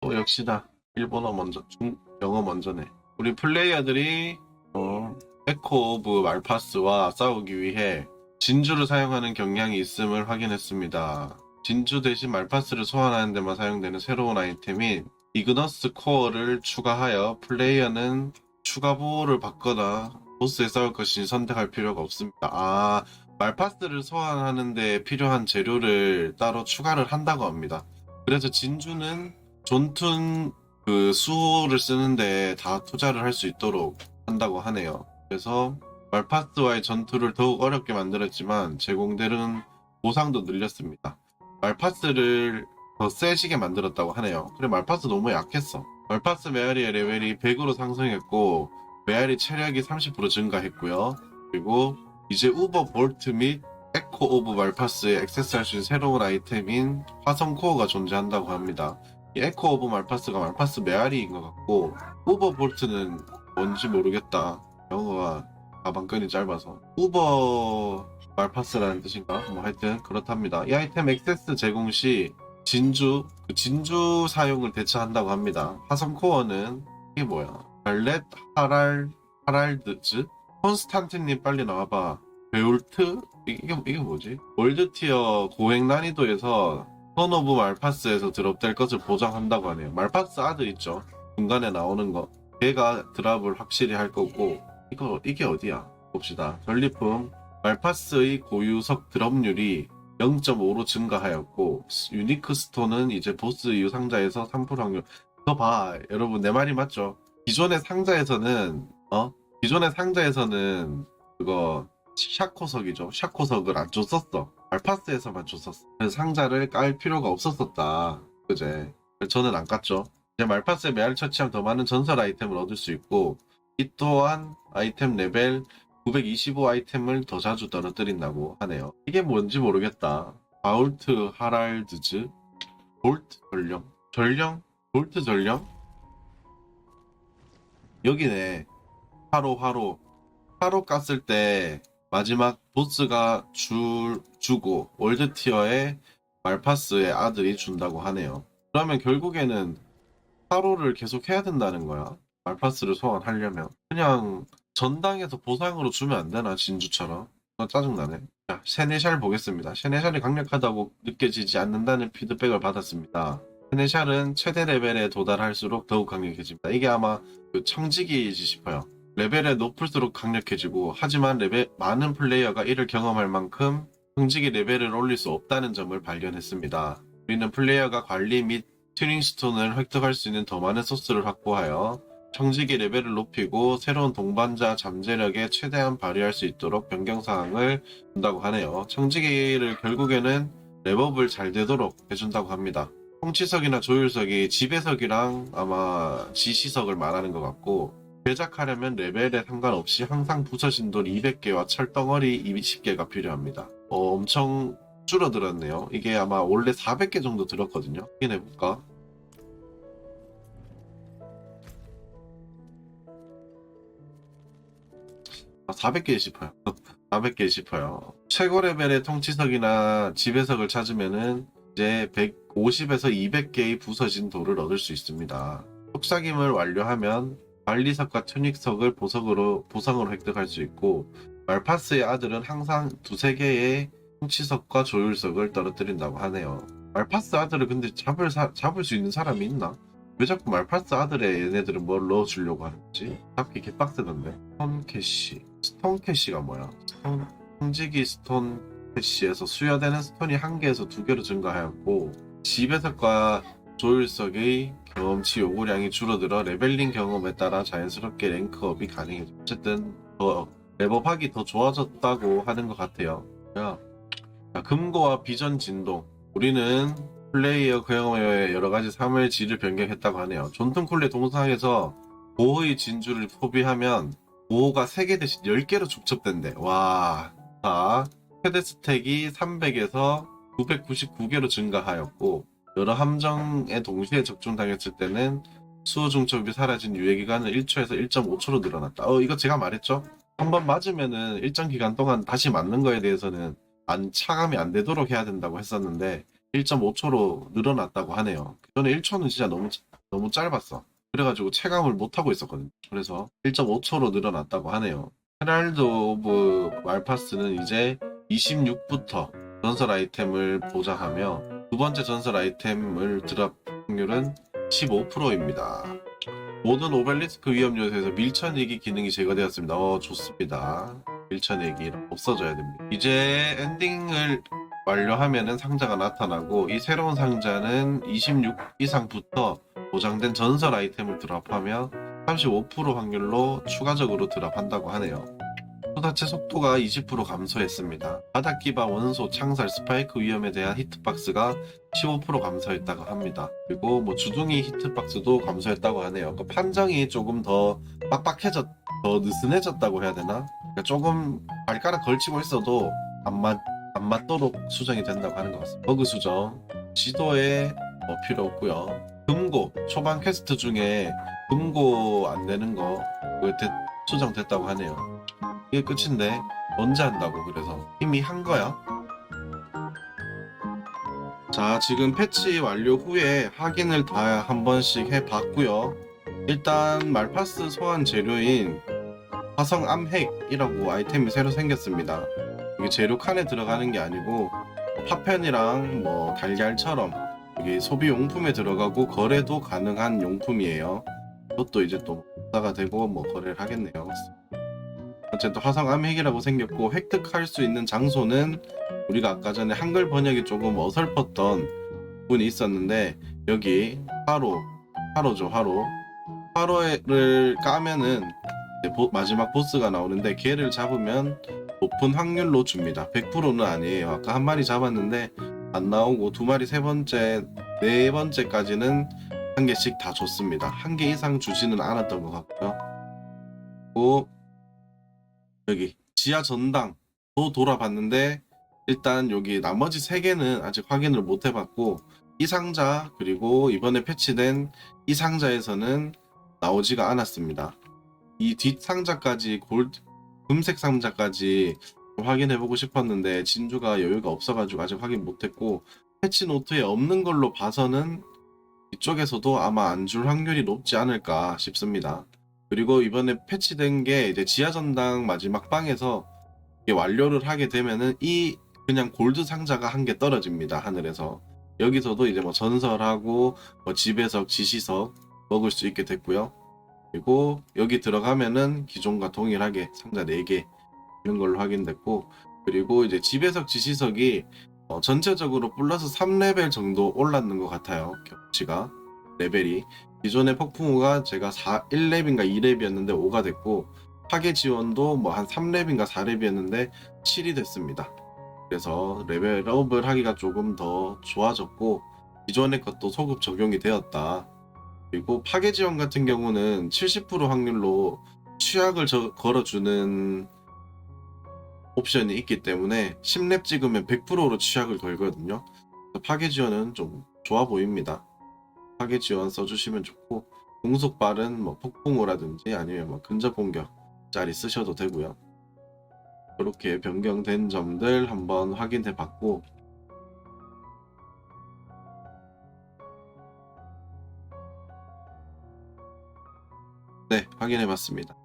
또 역시나 일본어 먼저, 중, 영어 먼저네. 우리 플레이어들이 어, 에코 오브 말파스와 싸우기 위해 진주를 사용하는 경향이 있음을 확인했습니다. 진주 대신 말파스를 소환하는 데만 사용되는 새로운 아이템인 이그너스 코어를 추가하여 플레이어는 추가 보호를 받거나 보스에 싸울 것이니 선택할 필요가 없습니다. 아, 말파스를 소환하는데 필요한 재료를 따로 추가를 한다고 합니다. 그래서 진주는 존툰 그 수호를 쓰는데 다 투자를 할 수 있도록 한다고 하네요. 그래서 말파스와의 전투를 더욱 어렵게 만들었지만 제공되는 보상도 늘렸습니다. 말파스를 더 세지게 만들었다고 하네요. 그래 말파스 너무 약했어. 말파스 메아리의 레벨이 100으로 상승했고 메아리 체력이 30% 증가했고요. 그리고 이제 우버 볼트 및 에코 오브 말파스에 액세스할 수 있는 새로운 아이템인 화성 코어가 존재한다고 합니다. 이 에코 오브 말파스가 말파스 메아리인 것 같고 우버 볼트는 뭔지 모르겠다. 영어가 가방끈이 짧아서 우버 말파스라는 뜻인가? 뭐 하여튼 그렇답니다. 이 아이템 액세스 제공 시 진주 그 진주 사용을 대처한다고 합니다. 화성 코어는 이게 뭐야? 발렛 하랄 하랄드즈 콘스탄틴님 빨리 나와봐. 베울트 이게 이게 뭐지? 월드 티어 고행 난이도에서 선 오브 말파스에서 드롭될 것을 보장한다고 하네요. 말파스 아들 있죠? 중간에 나오는 거. 걔가 드랍을 확실히 할 거고 이거 이게 어디야? 봅시다. 전리품 말파스의 고유석 드롭률이 0.5로 증가하였고 유니크 스톤은 이제 보스 이후 상자에서 3% 확률. 너 봐, 여러분 내 말이 맞죠? 기존의 상자에서는 어 기존의 상자에서는 그거 샤코석이죠. 샤코석을 안 줬었어. 알파스에서만 줬었어. 상자를 깔 필요가 없었었다. 그제. 저는 안 깠죠. 이제 말파스의 메알 처치하면 더 많은 전설 아이템을 얻을 수 있고 이 또한 아이템 레벨 925 아이템을 더 자주 떨어뜨린다고 하네요. 이게 뭔지 모르겠다. 바울트 하랄드즈 볼트 전령 전령 볼트 전령 여기네 하로 하로 하로 깠을 때 마지막 보스가 줄 주고 월드 티어에 말파스의 아들이 준다고 하네요. 그러면 결국에는 하로를 계속 해야 된다는 거야. 말파스를 소환하려면 그냥 전당에서 보상으로 주면 안 되나 진주처럼 아, 짜증나네. 자, 세네샬 보겠습니다. 세네샬이 강력하다고 느껴지지 않는다는 피드백을 받았습니다. 세네샬은 최대 레벨에 도달할수록 더욱 강력해집니다. 이게 아마 그 청지기이지 싶어요. 레벨에 높을수록 강력해지고 하지만 레벨 많은 플레이어가 이를 경험할 만큼 성직이 레벨을 올릴 수 없다는 점을 발견했습니다. 우리는 플레이어가 관리 및 튜닝 스톤을 획득할 수 있는 더 많은 소스를 확보하여 청지기 레벨을 높이고 새로운 동반자 잠재력에 최대한 발휘할 수 있도록 변경 사항을 준다고 하네요. 청지기를 결국에는 랩업을 잘 되도록 해준다고 합니다. 통치석이나 조율석이 지배석이랑 아마 지시석을 말하는 것 같고 제작하려면 레벨에 상관없이 항상 부서 진 돌 200개와 철덩어리 20개가 필요합니다. 어, 엄청 줄어들었네요. 이게 아마 원래 400개 정도 들었거든요. 확인해볼까? 아, 400개 싶어요. 400개 싶어요. 최고 레벨의 통치석이나 지배석을 찾으면은 이제 150에서 200개의 부서진 돌을 얻을 수 있습니다. 속삭임을 완료하면 관리석과 튜닉석을 보석으로 보상으로 획득할 수 있고 말파스의 아들은 항상 두세 개의 통치석과 조율석을 떨어뜨린다고 하네요. 말파스 아들을 근데 잡을 사- 잡을 수 있는 사람이 있나? 왜 자꾸 말파스 아들의 얘네들은 뭘 넣어주려고 하는지 잡기 개빡세던데. 스톤 캐시. 스톤 캐시가 뭐야? 스톤 성지기 스톤 캐시에서 수여되는 스톤이 한 개에서 두 개로 증가하였고 지배석과 조율석의 경험치 요구량이 줄어들어 레벨링 경험에 따라 자연스럽게 랭크업이 가능해져. 어쨌든 더 레벨업하기 더 좋아졌다고 하는 것 같아요. 야, 자, 금고와 비전 진동. 우리는 플레이어 경험에 여러 가지 삶의 질을 변경했다고 하네요. 존튼 콜레 동상에서 보호의 진주를 소비하면 보호가 3개 대신 10개로 축적된대. 와. 자, 최대 스택이 300에서 999개로 증가하였고 여러 함정에 동시에 적중당했을 때는 수호 중첩이 사라진 유예 기간은 1초에서 1.5초로 늘어났다. 어, 이거 제가 말했죠? 한번 맞으면은 일정 기간 동안 다시 맞는 거에 대해서는 안 차감이 안 되도록 해야 된다고 했었는데 1.5초로 늘어났다고 하네요. 전에 1초는 진짜 너무 너무 짧았어. 그래가지고 체감을 못 하고 있었거든요. 그래서 1.5초로 늘어났다고 하네요. 헤랄드 오브 말파스는 이제 26부터 전설 아이템을 보장하며 두 번째 전설 아이템을 드랍 확률은 15%입니다. 모든 오벨리스크 위험 요소에서 밀천이기 기능이 제거되었습니다. 어, 좋습니다. 밀천이기 없어져야 됩니다. 이제 엔딩을 완료하면은 상자가 나타나고 이 새로운 상자는 26 이상부터 보장된 전설 아이템을 드랍하며 35% 확률로 추가적으로 드랍한다고 하네요. 소다체 속도가 20% 감소했습니다. 바닥 기바 원소 창살 스파이크 위험에 대한 히트박스가 15% 감소했다고 합니다. 그리고 뭐 주둥이 히트박스도 감소했다고 하네요. 그 판정이 조금 더 빡빡해졌, 더 느슨해졌다고 해야 되나? 그러니까 조금 발가락 걸치고 있어도 안 맞, 안 맞도록 수정이 된다고 하는 것 같습니다. 버그 수정, 지도에 뭐 필요 없고요. 금고 초반 퀘스트 중에 금고 안 되는 거 대- 수정됐다고 하네요. 이게 끝인데 언제 한다고 그래서 이미 한 거야. 자 지금 패치 완료 후에 확인을 다 한 번씩 해 봤고요. 일단 말파스 소환 재료인 화성 암핵이라고 아이템이 새로 생겼습니다. 이게 재료 칸에 들어가는 게 아니고 파편이랑 뭐 달걀처럼 이게 소비 용품에 들어가고 거래도 가능한 용품이에요. 그것도 이제 또 복사가 되고 뭐 거래를 하겠네요. 어쨌든 화성 암 핵이라고 생겼고 획득할 수 있는 장소는 우리가 아까 전에 한글 번역이 조금 어설펐던 부분이 있었는데 여기 화로 화로죠 화로 화로를 까면은 마지막 보스가 나오는데 걔를 잡으면 높은 확률로 줍니다. 100%는 아니에요. 아까 한 마리 잡았는데 안 나오고 두 마리 세 번째 네 번째까지는 한 개씩 다 줬습니다. 한 개 이상 주지는 않았던 것 같고요. 그리고 여기 지하 전당도 돌아봤는데 일단 여기 나머지 세 개는 아직 확인을 못 해봤고 이 상자 그리고 이번에 패치된 이 상자에서는 나오지가 않았습니다. 이 뒷 상자까지 골드 금색 상자까지 확인해보고 싶었는데 진주가 여유가 없어가지고 아직 확인 못했고 패치 노트에 없는 걸로 봐서는 이쪽에서도 아마 안 줄 확률이 높지 않을까 싶습니다. 그리고 이번에 패치된 게 이제 지하 전당 마지막 방에서 이게 완료를 하게 되면은 이 그냥 골드 상자가 한 개 떨어집니다 하늘에서. 여기서도 이제 뭐 전설하고 뭐 지배석 지시석 먹을 수 있게 됐고요. 그리고 여기 들어가면은 기존과 동일하게 상자 4개 이런 걸로 확인됐고 그리고 이제 지배석 지시석이 어, 전체적으로 플러스 3레벨 정도 올랐는 것 같아요 경치가. 레벨이 기존의 폭풍우가 제가 4, 1렙인가 2렙이었는데 5가 됐고 파괴 지원도 뭐 한 3렙인가 4렙이었는데 7이 됐습니다 그래서 레벨업을 하기가 조금 더 좋아졌고 기존의 것도 소급 적용이 되었다 그리고 파괴 지원 같은 경우는 70% 확률로 취약을 저- 걸어주는 옵션이 있기 때문에 10렙 찍으면 100%로 취약을 걸거든요. 파괴 지원은 좀 좋아 보입니다. 파괴 지원 써주시면 좋고 공속 발은 뭐 폭풍우라든지 아니면 뭐 근접 공격 짜리 쓰셔도 되고요. 이렇게 변경된 점들 한번 확인해 봤고 네 확인해 봤습니다.